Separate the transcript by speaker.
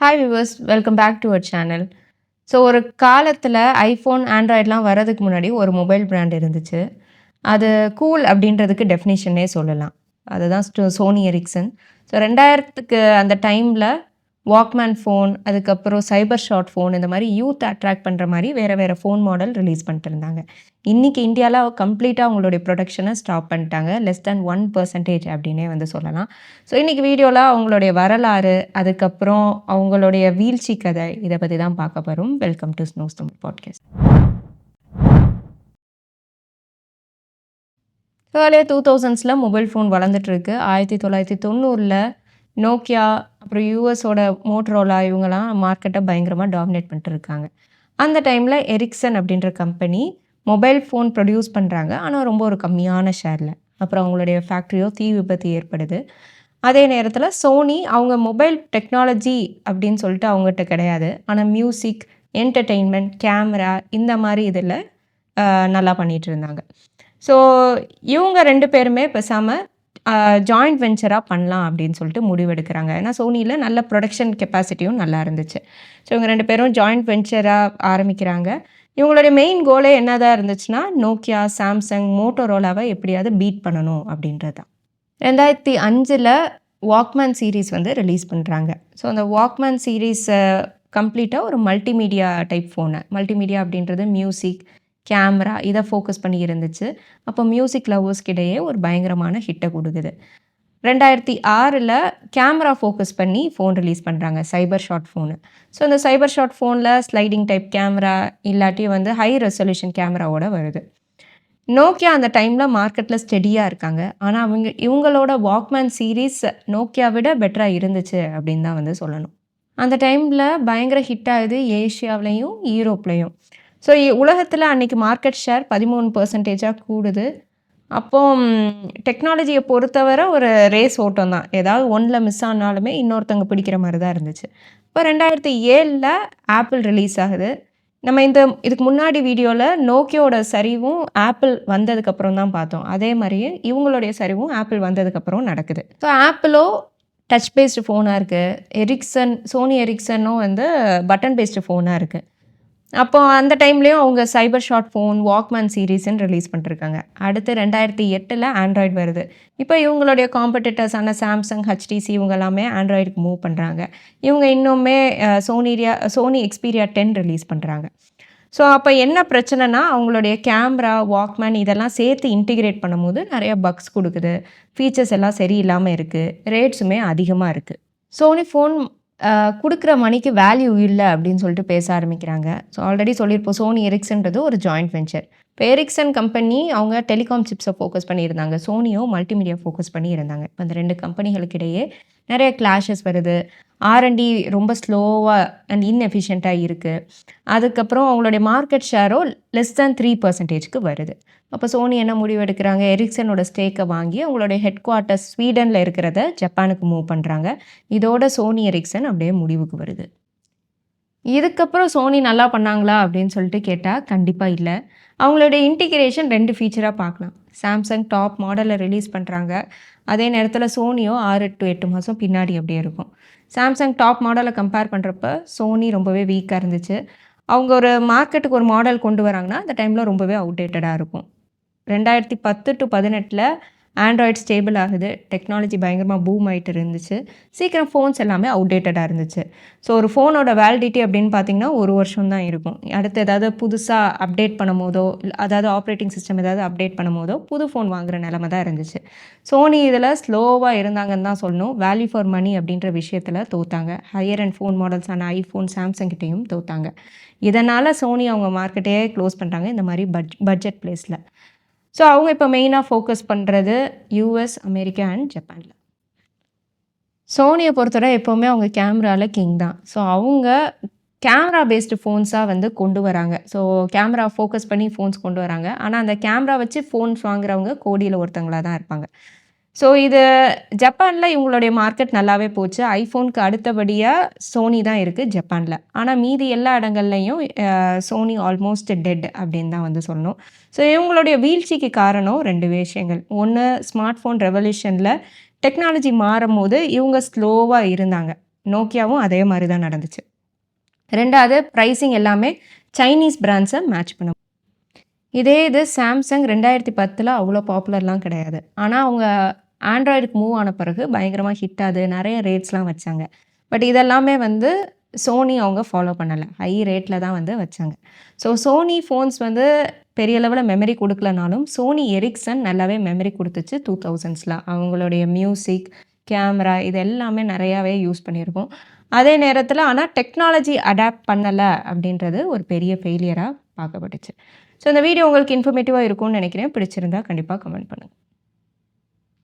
Speaker 1: Hi viewers welcome back to our channel so ஒரு காலத்தில் iPhone ஆண்ட்ராய்ட்லாம் வர்றதுக்கு முன்னாடி ஒரு மொபைல் பிராண்ட் இருந்துச்சு. அது கூல் அப்படின்றதுக்கு டெஃபினேஷனே சொல்லலாம். அதுதான் சோனி எரிக்சன் ஸோ ரெண்டாயிரத்துக்கு அந்த டைமில் வாக்மேன் ஃபோன் அதுக்கப்புறம் சைபர் ஷாட் ஃபோன் இந்த மாதிரி யூத் அட்ராக்ட் பண்ணுற மாதிரி வேறு வேறு ஃபோன் மாடல் ரிலீஸ் பண்ணிட்டு இருந்தாங்க. இன்றைக்கி இந்தியாவில் கம்ப்ளீட்டாக அவங்களுடைய ப்ரொடக்ஷனை ஸ்டாப் பண்ணிட்டாங்க. லெஸ் தேன் ஒன் பர்சன்டேஜ் அப்படின்னே வந்து சொல்லலாம். ஸோ இன்றைக்கி வீடியோவில் அவங்களுடைய வரலாறு அதுக்கப்புறம் அவங்களுடைய வீழ்ச்சி கதை இதை பற்றி தான் பார்க்க போகிறோம் வெல்கம் டு ஸ்னோஸ் தமிழ் பாட்காஸ்ட் ஏர்லியர் டூ தௌசண்ட்ஸில் மொபைல் ஃபோன் வளர்ந்துட்டுருக்கு ஆயிரத்தி தொள்ளாயிரத்தி தொண்ணூறில் நோக்கியா அப்புறம் யூஎஸோட மோட்ரோலா இவங்கெல்லாம் மார்க்கெட்டை பயங்கரமாக டாமினேட் பண்ணிட்டு இருக்காங்க. அந்த டைமில் எரிக்சன் அப்படின்ற கம்பெனி மொபைல் ஃபோன் ப்ரொடியூஸ் பண்ணுறாங்க ஆனால் ரொம்ப ஒரு கம்மியான ஷேரில் அப்புறம் அவங்களுடைய ஃபேக்ட்ரியோ தீ விபத்து ஏற்படுது. அதே நேரத்தில் சோனி அவங்க மொபைல் டெக்னாலஜி அப்படின்னு சொல்லிட்டு அவங்ககிட்ட கிடையாது. ஆனால் மியூசிக் என்டர்டெயின்மெண்ட் கேமரா இந்த மாதிரி இதில் நல்லா பண்ணிகிட்டு இருந்தாங்க. ஸோ இவங்க ரெண்டு பேருமே பேசாமல் ஜாயிண்ட் வெஞ்சராக பண்ணலாம் அப்படின்னு சொல்லிட்டு முடிவெடுக்கிறாங்க. ஏன்னா சோனியில் நல்ல ப்ரொடக்ஷன் கெப்பாசிட்டியும் நல்லா இருந்துச்சு. ஸோ இவங்க ரெண்டு பேரும் ஜாயிண்ட் வெஞ்சராக ஆரம்பிக்கிறாங்க. இவங்களுடைய மெயின் கோலே என்னதான் இருந்துச்சுன்னா நோக்கியா சாம்சங் மோட்டோரோலாவை எப்படியாவது பீட் பண்ணணும் அப்படின்றது தான் ரெண்டாயிரத்தி அஞ்சில் வாக்மேன் சீரீஸ் வந்து ரிலீஸ் பண்ணுறாங்க ஸோ அந்த வாக்மேன் சீரீஸை கம்ப்ளீட்டாக ஒரு மல்டிமீடியா டைப் ஃபோனு மல்டிமீடியா அப்படின்றது மியூசிக் கேமரா இதை ஃபோக்கஸ் பண்ணி இருந்துச்சு. அப்போ மியூசிக் லவ்வர்ஸ்கிடையே ஒரு பயங்கரமான ஹிட்டை கொடுக்குது. ரெண்டாயிரத்தி ஆறில் கேமரா ஃபோக்கஸ் பண்ணி ஃபோன் ரிலீஸ் பண்ணுறாங்க சைபர் ஷாட் ஃபோனு ஸோ இந்த சைபர் ஷாட் ஃபோனில் ஸ்லைடிங் டைப் கேமரா இல்லாட்டி வந்து ஹை ரெசல்யூஷன் கேமராவோட வருது. நோக்கியா அந்த டைமில் மார்க்கெட்டில் ஸ்டெடியாக இருக்காங்க. ஆனால் அவங்க இவங்களோட வாக்மேன் சீரீஸ் நோக்கியா விட பெட்டராக இருந்துச்சு அப்படின்னு தான் வந்து சொல்லணும். அந்த டைமில் பயங்கர ஹிட் ஆகுது ஏஷியாவிலையும் யூரோப்லேயும் ஸோ உலகத்தில் அன்றைக்கி மார்க்கெட் ஷேர் பதிமூணு பர்சன்டேஜாக கூடுது. அப்போ டெக்னாலஜியை பொறுத்தவரை ஒரு ரேஸ் ஓட்டம் தான். ஏதாவது ஒன்றில் மிஸ் ஆனாலுமே இன்னொருத்தவங்க பிடிக்கிற மாதிரி தான் இருந்துச்சு. இப்போ ரெண்டாயிரத்தி ஏழில் ஆப்பிள் ரிலீஸ் ஆகுது. நம்ம இந்த இதுக்கு முன்னாடி வீடியோவில் நோக்கியோட சரிவும் ஆப்பிள் வந்ததுக்கப்புறம் தான் பார்த்தோம். அதே மாதிரியே இவங்களுடைய சரிவும் ஆப்பிள் வந்ததுக்கப்புறம் நடக்குது. ஸோ ஆப்பிளோ டச் பேஸ்டு ஃபோனாக இருக்குது எரிக்சன் சோனி எரிக்சனும் வந்து பட்டன் பேஸ்டு ஃபோனாக இருக்குது அப்போ அந்த டைம்லேயும் அவங்க சைபர் ஷாட் ஃபோன் வாக்மேன் சீரீஸ்ன்னு ரிலீஸ் பண்ணிருக்காங்க. அடுத்து ரெண்டாயிரத்தி எட்டில் ஆண்ட்ராய்டு வருது. இப்போ இவங்களுடைய காம்படிட்டர்ஸான சாம்சங் ஹச்டிசி இவங்க எல்லாமே ஆண்ட்ராய்டுக்கு மூவ் பண்ணுறாங்க இவங்க இன்னுமே சோனிரியா சோனி எக்ஸ்பீரியா டென் ரிலீஸ் பண்ணுறாங்க ஸோ அப்போ என்ன பிரச்சனைனா அவங்களுடைய கேமரா வாக்மேன் இதெல்லாம் சேர்த்து இன்டிகிரேட் பண்ணும்போது நிறைய பக்ஸ் கொடுக்குது. ஃபீச்சர்ஸ் எல்லாம் சரியில்லாமல் இருக்குது ரேட்ஸுமே அதிகமாக இருக்குது சோனி ஃபோன் கொடுக்குற மணிக்கு வேல்யூ இல்லை அப்படின்னு சொல்லிட்டு பேச ஆரம்பிக்கிறாங்க. ஸோ ஆல்ரெடி சொல்லியிருப்போம் சோனி எரிக்சன்றது ஒரு ஜாயிண்ட் வெஞ்சர் இப்போ எரிக்சன் கம்பெனி அவங்க டெலிகாம் சிப்ஸை ஃபோக்கஸ் பண்ணியிருந்தாங்க. சோனியோ மல்டிமீடியா ஃபோக்கஸ் பண்ணியிருந்தாங்க. இப்போ அந்த ரெண்டு கம்பெனிகளுக்கு இடையே நிறைய கிளாஷஸ் வருது. ஆர்என்டி ரொம்ப ஸ்லோவாக அண்ட் இன்எஃபிஷியண்ட்டாக இருக்குது அதுக்கப்புறம் அவங்களுடைய மார்க்கெட் ஷேரோ லெஸ் தேன் த்ரீ பர்சன்டேஜ்க்கு வருது. அப்போ சோனி என்ன முடிவு எடுக்கிறாங்க? எரிக்சனோட ஸ்டேக்கை வாங்கி அவங்களுடைய ஹெட் குவார்ட்டர்ஸ் ஸ்வீடனில் இருக்கிறத ஜப்பானுக்கு மூவ் பண்ணுறாங்க இதோட சோனி எரிக்சன் அப்படியே முடிவுக்கு வருது. இதுக்கப்புறம் சோனி நல்லா பண்ணாங்களா அப்படின்னு சொல்லிட்டு கேட்டால் கண்டிப்பாக இல்லை. அவங்களுடைய இன்டிகிரேஷன் ரெண்டு ஃபீச்சராக பார்க்கலாம். சாம்சங் டாப் மாடலில் ரிலீஸ் பண்ணுறாங்க அதே நேரத்தில் சோனியோ ஆறு டு எட்டு மாதம் பின்னாடி அப்படியே இருக்கும். சாம்சங் டாப் மாடலை கம்பேர் பண்ணுறப்ப சோனி ரொம்பவே வீக்காக இருந்துச்சு. அவங்க ஒரு மார்க்கெட்டுக்கு ஒரு மாடல் கொண்டு வராங்கன்னா அந்த டைமில் ரொம்பவே அவுடேட்டடாக இருக்கும். ரெண்டாயிரத்தி பத்து டு பதினெட்டில் ஆண்ட்ராய்ட் ஸ்டேபிள் ஆகுது. டெக்னாலஜி பயங்கரமாக பூம் ஆகிட்டு இருந்துச்சு. சீக்கிரம் ஃபோன்ஸ் எல்லாமே அவுடேட்டடாக இருந்துச்சு. ஸோ ஒரு ஃபோனோட வேலிடிட்டி அப்படின்னு பார்த்தீங்கன்னா ஒரு வருஷம் தான் இருக்கும். அடுத்து ஏதாவது புதுசாக அப்டேட் பண்ணும் போதோ அதாவது ஆப்ரேட்டிங் சிஸ்டம் ஏதாவது அப்டேட் பண்ணும் போதோ புது ஃபோன் வாங்குகிற நிலமை தான் இருந்துச்சு. சோனி இதில் ஸ்லோவாக இருந்தாங்கன்னு தான் சொல்லணும். வேல்யூ ஃபார் மணி அப்படின்ற விஷயத்தில் தோத்தாங்க. ஹையர் அண்ட் ஃபோன் மாடல்ஸான ஐஃபோன் சாம்சங் கிட்டேயும் தோத்தாங்க. இதனால் சோனி அவங்க மார்க்கெட்டையே க்ளோஸ் பண்ணுறாங்க இந்த மாதிரி பட்ஜ் பட்ஜெட் ப்ளேஸில் ஸோ அவங்க இப்போ மெயினாக ஃபோக்கஸ் பண்ணுறது யூஎஸ் அமெரிக்கா அண்ட் ஜப்பானில் சோனியை பொறுத்தவரை எப்போவுமே அவங்க கேமராவில் கிங் தான். ஸோ அவங்க கேமரா பேஸ்டு ஃபோன்ஸாக வந்து கொண்டு வராங்க. ஸோ கேமரா ஃபோக்கஸ் பண்ணி ஃபோன்ஸ் கொண்டு வராங்க. ஆனால் அந்த கேமரா வச்சு ஃபோன்ஸ் வாங்குறவங்க கோடியில் ஒருத்தங்களாக தான் இருப்பாங்க. ஸோ இது ஜப்பானில் இவங்களுடைய மார்க்கெட் நல்லாவே போச்சு. ஐஃபோனுக்கு அடுத்தபடியாக சோனி தான் இருக்குது ஜப்பானில். ஆனால் மீதி எல்லா இடங்கள்லையும் சோனி ஆல்மோஸ்ட் டெட் அப்படின்னு தான் வந்து சொல்லணும். ஸோ இவங்களுடைய வீழ்ச்சிக்கு காரணம் ரெண்டு விஷயங்கள். ஒன்று ஸ்மார்ட் ஃபோன் ரெவல்யூஷனில் டெக்னாலஜி மாறும் போது இவங்க ஸ்லோவாக இருந்தாங்க. நோக்கியாவும் அதே மாதிரி தான் நடந்துச்சு. ரெண்டாவது ப்ரைஸிங் எல்லாமே சைனீஸ் பிராண்ட்ஸை மேட்ச் பண்ண இதே இது சாம்சங் ரெண்டாயிரத்தி பத்தில் அவ்வளோ பாப்புலர்லாம் கிடையாது. ஆனால் அவங்க ஆண்ட்ராய்டுக்கு மூவ் ஆன பிறகு பயங்கரமாக ஹிட் ஆகுது. நிறைய ரேட்ஸ்லாம் வச்சாங்க. பட் இதெல்லாமே வந்து சோனி அவங்க ஃபாலோ பண்ணலை. ஹை ரேட்டில் தான் வந்து வச்சாங்க. ஸோ சோனி ஃபோன்ஸ் வந்து பெரிய லெவலில் மெமரி கொடுக்கலனாலும் சோனி எரிக்சன் நல்லாவே மெமரி கொடுத்துச்சு டூ தௌசண்ட்ஸில் அவங்களுடைய மியூசிக் கேமரா இது எல்லாமே நிறையாவே யூஸ் பண்ணியிருக்கோம். அதே நேரத்தில் ஆனால் டெக்னாலஜி அடாப்ட் பண்ணலை அப்படின்றது ஒரு பெரிய ஃபெயிலியராக பார்க்கப்பட்டுச்சு. ஸோ இந்த வீடியோ உங்களுக்கு இன்ஃபர்மேட்டிவாக இருக்கும்னு நினைக்கிறேன். பிடிச்சிருந்தா கண்டிப்பாக கமெண்ட் பண்ணுங்கள்